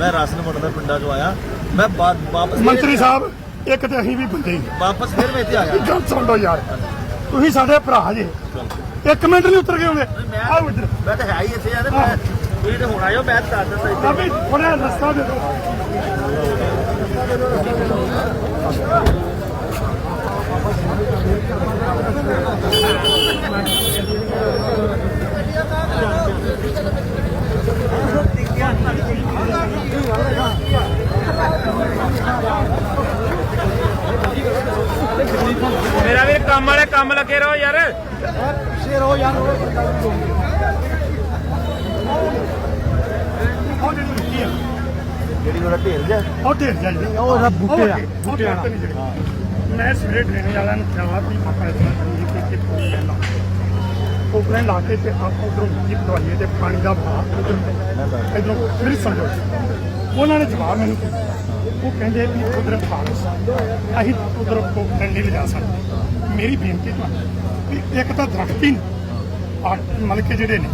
ਮੈਂ ਰਾਸ਼ਨ ਵੰਡਦਾ ਪਿੰਡਾਂ 'ਚੋਂ ਆਇਆ। ਮੈਂ ਬਾ- ਵਾਪਸ ਫਿਰ- ਮੰਤਰੀ ਸਾਹਿਬ ਇੱਕ ਤੇ ਅਸੀਂ ਵੀ ਬੰਦੇ ਹੀ ਵਾਪਸ ਫਿਰ ਮੈਂ ਇੱਥੇ ਆ ਗਿਆ ਗੱਲ ਸੁਣ ਲਓ ਯਾਰ। ਤੁਸੀਂ ਸਾਡੇ ਭਰਾ ਜੇ। ਇੱਕ ਮਿੰਟ ਨਹੀਂ ਉਤਰ ਗਏ ਹੋਗੇ ਆਓ ਇੱਧਰ। ਮੈਂ ਤਾਂ ਹੈ ਹੀ ਇੱਥੇ ਆ ਤੇ ਮੈਂ ਤੁਸੀਂ ਤੇ ਹੁਣ ਆਇਓ ਮੈਂ ਤਾਂ ਦੱਸ ਦਿੰਦਾ ਇੱਥੇ। ਬਾਬੀ ਥੋੜਾ ਰਸਤਾ ਦੇ ਦਿਓ ਮੇਰਾ ਵੀਰ ਕੰਮ ਲੱਗੇ ਰਹੋ ਯਾਰ। ਉਹ ਜਿਹੜੀ ਮਿੱਟੀ ਆ। ਜਿਹੜੀ ਉਹਦਾ ਢੇਰ ਜਾ ਉਹ ਢੇਰ ਜਾ ਜੀ। ਉਹ ਉਹਦਾ ਬੂਟੇ ਆ, ਬੂਟੇ ਆ ਮੈਂ ਸਵੇਰੇ ਡਰੇਨ ਵਾਲਿਆਂ ਨੂੰ ਕਿਹਾ ਵੀ ਕਰੀਏ ਕਿ ਕਿ। ਲਾ ਕੇ ਤੇ ਆਪਾਂ ਉਧਰੋਂ ਮਿੱਟੀ ਪਟਵਾਈਏ ਤੇ ਪਾਣੀ ਦਾ ਭਾਅ ਉਧਰ। ਇਧਰੋਂ ਫਿਰ ਸਮਝੋ। ਉਹਨਾਂ ਨੇ ਜਵਾਬ ਮੈਨੂੰ ਉਹ ਕਹਿੰਦੇ ਵੀ ਉਧਰ ਫਾਰਸ ਅਸੀਂ ਉਧਰ ਕੋ ਨਹੀਂ ਲਿਜਾ ਸਕਦੇ ਮੇਰੀ ਬੇਨਤੀ ਤੁਹਾਨੂੰ ਵੀ ਇੱਕ ਤਾਂ ਦਰਖਤ ਹੀ ਨਹੀਂ ਮਤਲਬ ਕਿ ਜਿਹੜੇ ਨੇ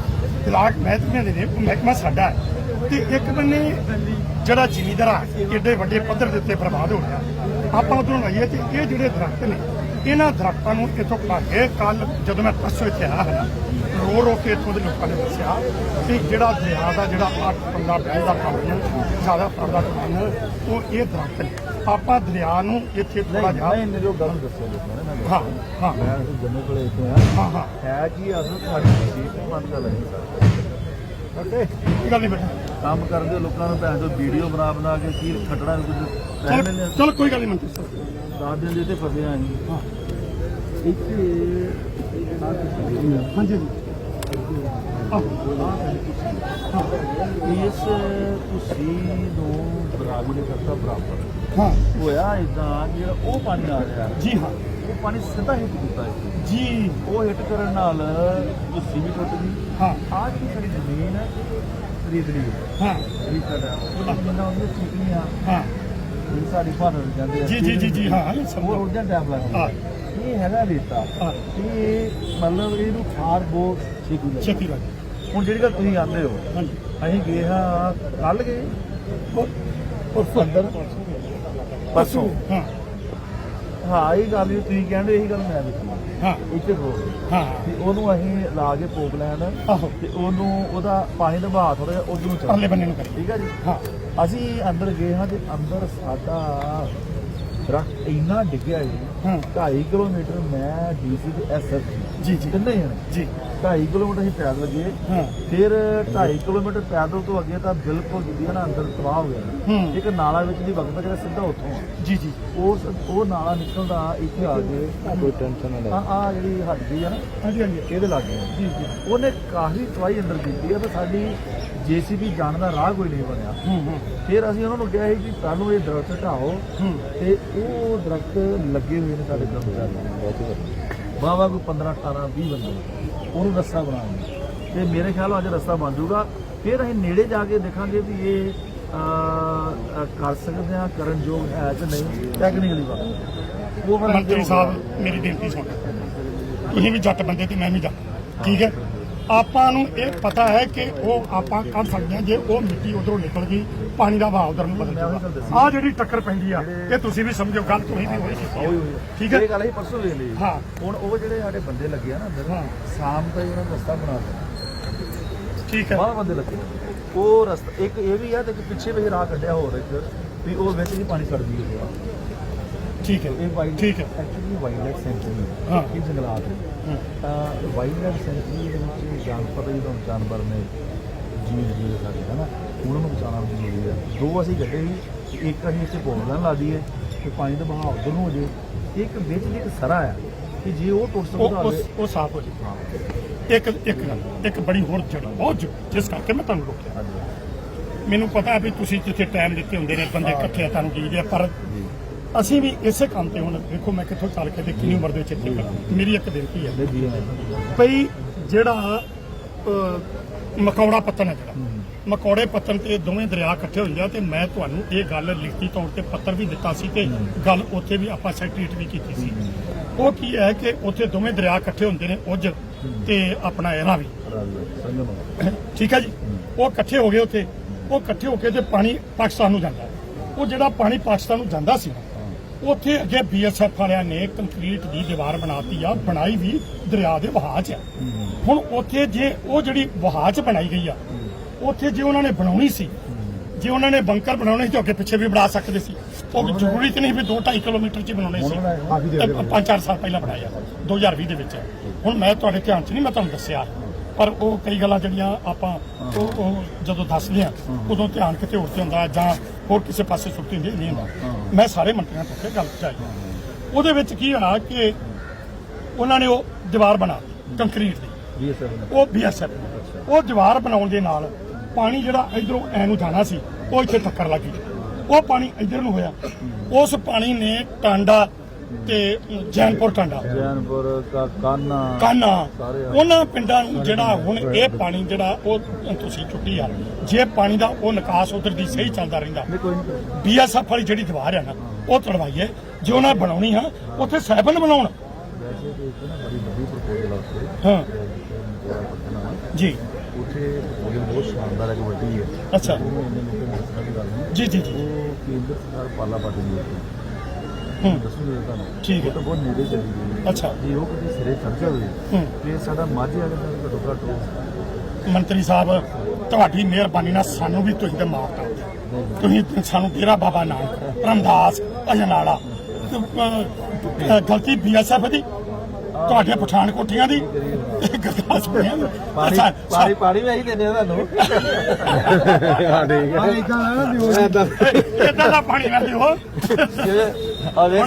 ਇਲਾਕ ਮਹਿਕਮੇ ਦੇ ਨੇ, ਉਹ ਮਹਿਕਮਾ ਸਾਡਾ ਹੈ। ਤੇ ਇੱਕ ਬੰਨੇ ਜਿਹੜਾ ਜ਼ਿਮੀਂਦਾਰ ਆ ਏਡੇ ਵੱਡੇ ਪੱਧਰ ਦੇ ਉੱਤੇ ਬਰਬਾਦ ਹੋ ਰਿਹਾ। ਆਪਾਂ ਉਧਰੋਂ ਲਈਏ ਤੇ ਇਹ ਜਿਹੜੇ ਦਰਖਤ ਨੇ ਇਹਨਾਂ ਦਰਖਤਾਂ ਨੂੰ ਇਥੋਂ ਭਾਗੇ ਕੱਲ ਜਦੋਂ ਮੈਂ ਪਰਸੋਂ ਇੱਥੇ ਆਇਆ ਹਾਂ ਰੋ ਰੋ ਕੇ ਇੱਥੋਂ ਦੇ ਲੋਕਾਂ ਨੇ ਦੱਸਿਆ ਕਿ ਜਿਹੜਾ ਦਰਿਆ ਦਾ ਜਿਹੜਾ ਅੱਠ ਪੰਦਾ ਬਹਿਣ ਦਾ ਕਾਰਨ ਜ਼ਿਆਦਾ ਫਰਦਾ ਕਾਰਨ ਉਹ ਇਹ ਦਰਖਤ ਨੇ। ਆਪਾਂ ਦਰਿਆ ਨੂੰ ਇੱਥੇ ਥੋੜਾ ਜਿਹਾ ਮੇਰੇ ਉਹ ਗੱਲ ਦੱਸੋ ਲੋਕਾਂ ਨੇ ਹਾਂ ਹਾਂ। ਮੈਂ ਜੰਨੇ ਕੋਲੇ ਇੱਥੇ ਆ। ਹਾਂ ਹਾਂ। ਹੈ ਕੀ ਅਸਲ ਸਾਡੀ ਸੀਟ ਬੰਦ ਕਰ ਓਕੇ ਇਹ ਗੱਲ ਨਹੀਂ ਬੇਟਾ। ਕੰਮ ਕਰਦੇ ਲੋਕਾਂ ਨੂੰ ਭੈਣ ਤੋਂ ਵੀਡੀਓ ਬਣਾ ਬਣਾ ਕੇ ਕੀ ਖੱਟਣਾ ਕੁਝ ਪੈਸੇ ਚਲ ਕੋਈ ਗੱਲ ਨਹੀਂ ਮੰਤਰੀ ਸਾਹਿਬ। ਦਸ ਦਿਨ ਦੇ ਤੇ ਫਸੇ ਆਂ ਜੀ ਹਾਂ। ਇੱਥੇ ਹਾਂਜੀ। ਇਸ ਤੁਸੀਂ ਨੂੰ ਬਰਾਬਰ ਦੇ ਕਰਤਾ ਬਰਾਬਰ। ਹਾਂ। ਹੋਇਆ ਇਦਾਂ ਜਿਹੜਾ ਉਹ ਪਾਣੀ ਆ ਰਿਹਾ। ਜੀ ਹਾਂ। ਉਹ ਪਾਣੀ ਸਿੱਧਾ ਹਿੱਟ ਕੀਤਾ ਜੀ। ਉਹ ਹਿੱਟ ਕਰਨ ਨਾਲ ਤੁਸੀਂ ਵੀ ਟੁੱਟ ਗਈ ਹਾਂ। ਆਹ ਜਿਹੜੀ ਸਾਡੀ ਜ਼ਮੀਨ ਹੈ ਖਰੀਦ ਲਈ ਹਾਂ। ਵੀ ਸਾਡਾ ਉਹ ਜਿੰਨਾ ਉਹਦੇ ਠੀਕ ਨਹੀਂ ਆ। ਹਾਂ। ਇਹ ਸਾਡੀ ਭਾਰਤ ਜਾਂਦੇ ਆ ਜੀ ਜੀ ਜੀ ਜੀ ਹਾਂ ਇਹ ਸਭ ਉਹ ਟਾਈਮ ਲੱਗਦਾ ਹਾਂ। ਇਹ ਹੈਗਾ ਰੇਤਾ। ਹਾਂ। ਇਹ ਮਤਲਬ ਇਹਨੂੰ ਖਾਰ ਬਹੁਤ ਛੇਤੀ ਲੱਗਦਾ ਛੇਤੀ ਲੱਗ। ਹੁਣ ਜਿਹੜੀ ਗੱਲ ਤੁਸੀਂ ਆਂਦੇ ਹੋ ਹਾਂਜੀ। ਅਸੀਂ ਗਏ ਹਾਂ ਕੱਲ ਗਏ। ਉਹ ਉਹ ਅੰਦਰ ਪਰਸੋਂ। ਹਾਂ। ਹਾਂ ਇਹ ਗੱਲ ਵੀ ਤੁਸੀਂ ਕਹਿੰਦੇ ਇਹੀ ਗੱਲ ਮੈਂ ਦੇਖੀ ਹਾਂ। ਇੱਥੇ ਕੋਲ ਹਾਂ। ਤੇ ਉਹਨੂੰ ਅਸੀਂ ਲਾ ਕੇ ਪੋਪ ਲੈਣ ਆਹੋ। ਤੇ ਉਹਨੂੰ ਉਹਦਾ ਪਾਣੀ ਦਾ ਬਹਾਅ ਥੋੜਾ ਜਿਹਾ ਉਧਰ ਨੂੰ ਚੱਲ। ਅਗਲੇ ਬੰਨੇ ਨੂੰ ਕਰੀ। ਠੀਕ ਹੈ ਜੀ? ਹਾਂ। ਅਸੀਂ ਅੰਦਰ ਗਏ ਹਾਂ ਤੇ ਅੰਦਰ ਸਾਡਾ ਦਰਖਤ ਇੰਨਾ ਡਿੱਗਿਆ ਜੀ ਹਾਂ। 2.5 ਕਿਲੋਮੀਟਰ ਮੈਂ ਡੀਸੀ ਤੇ ਐਸਐਫ ਜੀ ਜੀ। ਤਿੰਨੇ ਜਣੇ। ਜੀ। 2.5 ਕਿਲੋਮੀਟਰ ਅਸੀਂ ਪੈਦਲ ਹਾਂ। ਫਿਰ 2.5 ਕਿਲੋਮੀਟਰ ਪੈਦਲ ਤੋਂ ਅੱਗੇ ਤਾਂ ਬਿਲਕੁਲ ਜਿੱਦੀ ਨਾ ਅੰਦਰ ਤਬਾਹ ਹੋ ਗਿਆ। ਇੱਕ ਨਾਲਾ ਵਿੱਚ ਦੀ ਵਗਦਾ ਜਿਹੜਾ ਸਿੱਧਾ ਉੱਥੋਂ ਜੀ ਜੀ। ਉਸ ਉਹ ਨਾਲਾ ਨਿਕਲਦਾ ਇੱਥੇ ਆ ਕੇ। ਕੋਈ ਟੈਨਸ਼ਨ ਨਾ ਆ ਆ ਜਿਹੜੀ ਹੱਡੀ ਆ ਨਾ ਹਾਂਜੀ ਹਾਂਜੀ। ਇਹਦੇ ਲੱਗੇ ਜੀ ਜੀ। ਉਹਨੇ ਕਾਫੀ ਤਵਾਈ ਅੰਦਰ ਕੀਤੀ ਆ ਤੇ ਸਾਡੀ ਜੀਸੀਬੀ ਜਾਣ ਦਾ ਰਾਹ ਕੋਈ ਨਹੀਂ ਬਣਿਆ। ਹੂੰ ਹੂੰ। ਫਿਰ ਅਸੀਂ ਉਹਨਾਂ ਨੂੰ ਕਿਹਾ ਸੀ ਕਿ ਸਾਨੂੰ ਇਹ ਦਰਖਤ ਹਟਾਓ ਹੂੰ। ਤੇ ਉਹ ਦਰਖਤ ਲੱਗੇ ਹੋਏ ਨੇ ਸਾਡੇ ਕਰਮਚਾਰੀ ਵਾਵਾ ਕੋਈ 15 18 20 ਬੰਦੇ। ਉਹਨੂੰ ਰਸਤਾ ਬਣਾਉਣਾ ਤੇ ਮੇਰੇ ਖਿਆਲ ਨਾਲ ਅੱਜ ਰਸਤਾ ਬਣ ਜਾਊਗਾ। ਫਿਰ ਅਸੀਂ ਨੇੜੇ ਜਾ ਕੇ ਦੇਖਾਂਗੇ ਵੀ ਇਹ ਕਰ ਸਕਦੇ ਆ ਕਰਨ ਯੋਗ ਹੈ ਕਿ ਨਹੀਂ ਟੈਕਨੀਕਲੀ ਬਾਤ ਉਹ ਮੰਤਰੀ ਸਾਹਿਬ, ਮੇਰੀ ਬੇਨਤੀ ਸੁਣ। ਤੁਸੀਂ ਵੀ ਜੱਟ ਬੰਦੇ ਤੇ ਮੈਂ ਵੀ ਜੱਟ। ਠੀਕ ਹੈ? ਆਪਾਂ ਨੂੰ ਇਹ ਪਤਾ ਹੈ ਕਿ ਉਹ ਆਪਾਂ ਕਰ ਸਕਦੇ ਹਾਂ ਜੇ ਉਹ ਮਿੱਟੀ ਉਧਰੋਂ ਨਿਕਲ ਗਈ ਪਾਣੀ ਦਾ ਵਹਾਅ ਉਧਰ ਨੂੰ ਬਦਲ ਜਾਊਗਾ। ਆ ਜਿਹੜੀ ਟੱਕਰ ਪੈਂਦੀ ਆ ਇਹ ਤੁਸੀਂ ਵੀ ਸਮਝੋ ਗੱਲ ਤੁਸੀਂ ਵੀ ਹੋਈ ਕੀਤੀ ਹੋਈ ਆ। ਹੋਈ ਠੀਕ ਹੈ? ਇਹ ਗੱਲ ਅਸੀਂ ਪਰਸੋਂ ਵੇਖ ਲਈ। ਹਾਂ। ਹੁਣ ਉਹ ਜਿਹੜੇ ਸਾਡੇ ਬੰਦੇ ਲੱਗੇ ਆ ਨਾ ਅੰਦਰ ਹਾਂ। ਸ਼ਾਮ ਤਾਈਂ ਉਹਨਾਂ ਨੇ ਰਸਤਾ ਬਣਾ ਦਿੱਤਾ ਠੀਕ ਹੈ। ਬਾਹਰ ਬੰਦੇ ਲੱਗੇ। ਉਹ ਰਸਤਾ ਇੱਕ ਇਹ ਵੀ ਆ ਤੇ ਇੱਕ ਪਿੱਛੇ ਵੀ ਰਾਹ ਕੱਢਿਆ ਹੋਰ ਇੱਕ ਵੀ ਉਹ ਵਿੱਚ ਹੀ ਪਾਣੀ ਛੱਡਦੀ ਹੈ ਠੀਕ ਹੈ। ਇਹ ਵਾਈਲਡ ਠੀਕ ਹੈ। ਐਕਚੁਅਲੀ ਵਾਈਲਡ ਲਾਈਫ ਸੈਂਚੁਰੀ ਹਾਂ। ਇਹ ਜੰਗਲਾਤ ਹੈ। ਹੂੰ। ਤਾਂ ਵਾਈਲਡ ਲਾਈਫ ਸੈਂਚੁਰੀ ਦੇ ਵਿੱਚ ਜਾਨਵਰ ਜਦੋਂ ਜਾਨਵਰ ਨੇ ਜੀਵ ਜੀਵ ਸਾਡੇ ਹਨਾ ਉਹਨਾਂ ਨੂੰ ਬਚਾਉਣਾ ਵੀ ਜ਼ਰੂਰੀ ਹੈ। ਦੋ ਅਸੀਂ ਕੱਢੇ ਸੀ ਇੱਕ ਅਸੀਂ ਇੱਥੇ ਬੋਲਣ ਲਾ ਦਈਏ ਕਿ ਪਾਣੀ ਦਾ ਬਹਾਅ ਉਧਰ ਨੂੰ ਹੋ ਜੇ ਇੱਕ ਵਿੱਚ ਦੀ ਇੱਕ ਸਰਾ ਹੈ ਕਿ ਜੇ ਉਹ ਟੁੱਟ ਸਕਦਾ ਹੋਵੇ ਉਹ ਸਾਫ਼ ਹੋ ਜਾਏ। ਇੱਕ ਇੱਕ ਗੱਲ ਇੱਕ ਬੜੀ ਹੋਰ ਜੜ ਬਹੁਤ ਜਿਸ ਕਰਕੇ ਮੈਂ ਤੁਹਾਨੂੰ ਰੋਕਿਆ। ਮੈਨੂੰ ਪਤਾ ਹੈ ਵੀ ਤੁਸੀਂ ਜਿੱਥੇ ਟਾਈਮ ਦਿੱਤੇ ਹੁੰਦੇ ਨੇ ਬੰਦੇ ਇਕੱਠੇ ਆ ਤੁਹਾਨੂੰ ਕੀ ਪਰ ਅਸੀਂ ਵੀ ਇਸੇ ਕੰਮ ਤੇ ਹੁਣ ਦੇਖੋ ਮੈਂ ਕਿੱਥੋਂ ਚੱਲ ਕੇ ਤੇ ਕਿੰਨੀ ਉਮਰ ਦੇ ਵਿੱਚ ਇੱਥੇ ਕਰਾਂ ਮੇਰੀ ਇੱਕ ਬੇਨਤੀ ਹੈ। ਨਹੀਂ ਭਈ ਜਿਹੜਾ ਮਕੌੜਾ ਪੱਤਨ ਹੈ ਜਿਹੜਾ, ਮਕੌੜੇ ਪੱਤਨ ਤੇ ਦੋਵੇਂ ਦਰਿਆ ਇਕੱਠੇ ਹੁੰਦੇ ਆ ਤੇ ਮੈਂ ਤੁਹਾਨੂੰ ਇਹ ਗੱਲ ਲਿਖਤੀ ਤੌਰ ਤੇ ਪੱਤਰ ਵੀ ਦਿੱਤਾ ਸੀ ਤੇ ਗੱਲ ਉੱਥੇ ਵੀ ਆਪਾਂ ਸੈਕਟਰੀਟ ਵੀ ਕੀਤੀ ਸੀ। ਉਹ ਕੀ ਹੈ ਕਿ ਉੱਥੇ ਦੋਵੇਂ ਦਰਿਆ ਇਕੱਠੇ ਹੁੰਦੇ ਨੇ ਉਜ ਤੇ ਆਪਣਾ ਇਹਰਾ ਵੀ। ਠੀਕ ਹੈ ਜੀ? ਉਹ ਇਕੱਠੇ ਹੋ ਗਏ ਉੱਥੇ। ਉਹ ਇਕੱਠੇ ਹੋ ਕੇ ਤੇ ਪਾਣੀ ਪਾਕਿਸਤਾਨ ਨੂੰ ਜਾਂਦਾ। ਉਹ ਜਿਹੜਾ ਪਾਣੀ ਪਾਕਿਸਤਾਨ ਨੂੰ ਜਾਂਦਾ ਸੀ ਉੱਥੇ ਅੱਗੇ ਬੀਐਸਐਫ ਵਾਲਿਆਂ ਨੇ ਕੰਕਰੀਟ ਦੀ ਦੀਵਾਰ ਬਣਾਤੀ ਆ ਬਣਾਈ ਵੀ ਦਰਿਆ ਦੇ ਵਹਾਅ 'ਚ ਆ। ਹੁਣ ਉੱਥੇ ਜੇ ਉਹ ਜਿਹੜੀ ਵਹਾਅ 'ਚ ਬਣਾਈ ਗਈ ਆ ਉੱਥੇ ਜੇ ਉਹਨਾਂ ਨੇ ਬਣਾਉਣੀ ਸੀ ਜੇ ਉਹਨਾਂ ਨੇ ਬੰਕਰ ਬਣਾਉਣੇ ਸੀ ਤਾਂ ਅੱਗੇ ਪਿੱਛੇ ਵੀ ਬਣਾ ਸਕਦੇ ਸੀ। ਉਹ ਜ਼ਰੂਰੀ ਤੇ ਨਹੀਂ ਵੀ 2.5 ਕਿਲੋਮੀਟਰ 'ਚ ਬਣਾਉਣੇ ਸੀ। ਪੰਜ ਚਾਰ ਸਾਲ ਪਹਿਲਾਂ ਬਣਾਇਆ 2020 ਦੇ ਵਿੱਚ। ਹੁਣ ਮੈਂ ਤੁਹਾਡੇ ਧਿਆਨ 'ਚ ਨਹੀਂ ਮੈਂ ਤੁਹਾਨੂੰ ਦੱਸਿਆ। ਪਰ ਉਹ ਕਈ ਗੱਲਾਂ ਜਿਹੜੀਆਂ ਆਪਾਂ ਉਹ ਉਹ ਜਦੋਂ ਦੱਸਦੇ ਆ ਉਦੋਂ ਧਿਆਨ ਕਿਤੇ ਹੋਰ ਤੇ ਹੁੰਦਾ ਜਾਂ ਹੋਰ ਕਿਸੇ ਪਾਸੇ ਸੁੱਟੀ ਹੁੰਦੀ ਨਹੀਂ ਹੁੰਦਾ। ਮੈਂ ਸਾਰੇ ਮੰਤਰੀਆਂ ਤੋਂ ਕੇ ਗੱਲ ਚਾਹੀ ਉਹਦੇ ਵਿੱਚ ਕੀ ਹੋਣਾ ਕਿ ਉਹਨਾਂ ਨੇ ਉਹ ਦੀਵਾਰ ਬਣਾ ਕੰਕਰੀਟ ਦੀ। ਉਹ ਬੀਐਸਐਫ ਉਹ ਦੀਵਾਰ ਬਣਾਉਣ ਦੇ ਨਾਲ ਪਾਣੀ ਜਿਹੜਾ ਇਧਰੋਂ ਐ ਨੂੰ ਜਾਣਾ ਸੀ ਉਹ ਇੱਥੇ ਟੱਕਰ ਲੱਗੀ ਉਹ ਪਾਣੀ ਇਧਰ ਨੂੰ ਹੋਇਆ। ਉਸ ਪਾਣੀ ਨੇ ਟਾਂਡਾ ਤੇ ਜੈਨਪੁਰ ਟਾਂਡਾ ਜੈਨਪੁਰ ਕਾ ਕਾਨਾ। ਕਾਨਾ। ਉਹਨਾਂ ਪਿੰਡਾਂ ਨੂੰ ਜਿਹੜਾ ਹੁਣ ਇਹ ਪਾਣੀ ਜਿਹੜਾ ਉਹ ਤੁਸੀਂ ਚੁੱਕੀ ਆ। ਜੇ ਪਾਣੀ ਦਾ ਉਹ ਨਿਕਾਸ ਉਧਰ ਦੀ ਸਹੀ ਚੱਲਦਾ ਰਹਿੰਦਾ। ਬੀਐਸਐਫ ਵਾਲੀ ਜਿਹੜੀ ਦੀਵਾਰ ਆ ਨਾ ਉਹ ਤੜਵਾਈਏ। ਜੇ ਉਹਨਾਂ ਬਣਾਉਣੀ ਆ ਉੱਥੇ ਸੈਬਨ ਬਣਾਉਣ। ਇੱਕ ਹਾਂ। ਜੀ। ਉੱਥੇ ਬਹੁਤ ਸ਼ਾਨਦਾਰ ਹੈ ਕਿ ਵੱਡੀ ਹੈ ਅੱਛਾ। ਜੀ ਜੀ ਜੀ। ਉਹ ਕੇਂਦਰ ਸਰਕਾਰ ਪਾਲਾ ਪਾਟੀ ਦੀ ਹੈ। ਹੂੰ ਦੱਸੂਗੇ ਤੁਹਾਨੂੰ ਠੀਕ ਹੈ। ਉਹ ਤਾਂ ਬਹੁਤ ਨੇੜੇ ਚਲੀ ਗਈ। ਅੱਛਾ। ਜੇ ਉਹ ਕਿਤੇ ਸਿਰੇ ਚੜ ਜਾਵੇ ਹੂੰ। ਤੇ ਸਾਡਾ ਮਾਝੇ ਵਾਲੇ ਦਾ ਘੱਟੋ ਘੱਟ ਉਹ ਮੰਤਰੀ ਸਾਹਿਬ ਤੁਹਾਡੀ ਮਿਹਰਬਾਨੀ ਨਾਲ ਸਾਨੂੰ ਵੀ ਤੁਸੀਂ ਤੇ ਮਾਰਤਾ ਤੁਸੀਂ ਸਾਨੂੰ ਡੇਰਾ ਬਾਬਾ ਨਾਨਕ ਰਮਦਾਸ ਅਜਨਾਲਾ ਅਹ, ਅਹ, ਗਲਤੀ ਬੀਐਸਐਫ ਦੀ ਤੁਹਾਡੇ ਪਠਾਨ ਕੋਠੀਆਂ ਦੀ ਪਾਣੀ ਪਾਣੀ ਪਾਣੀ ਵੀ ਆਹੀ ਦਿੰਦੇ ਆ ਤੁਹਾਨੂੰ। ਹਾਂ ਠੀਕ ਹੈ। ਪਾਣੀ ਇਦਾਂ ਨਾ ਦਿਓ। ਏਦਾਂ ਦਾ ਪਾਣੀ ਨਾ ਦਿਓ। ਆ ਵੇਖ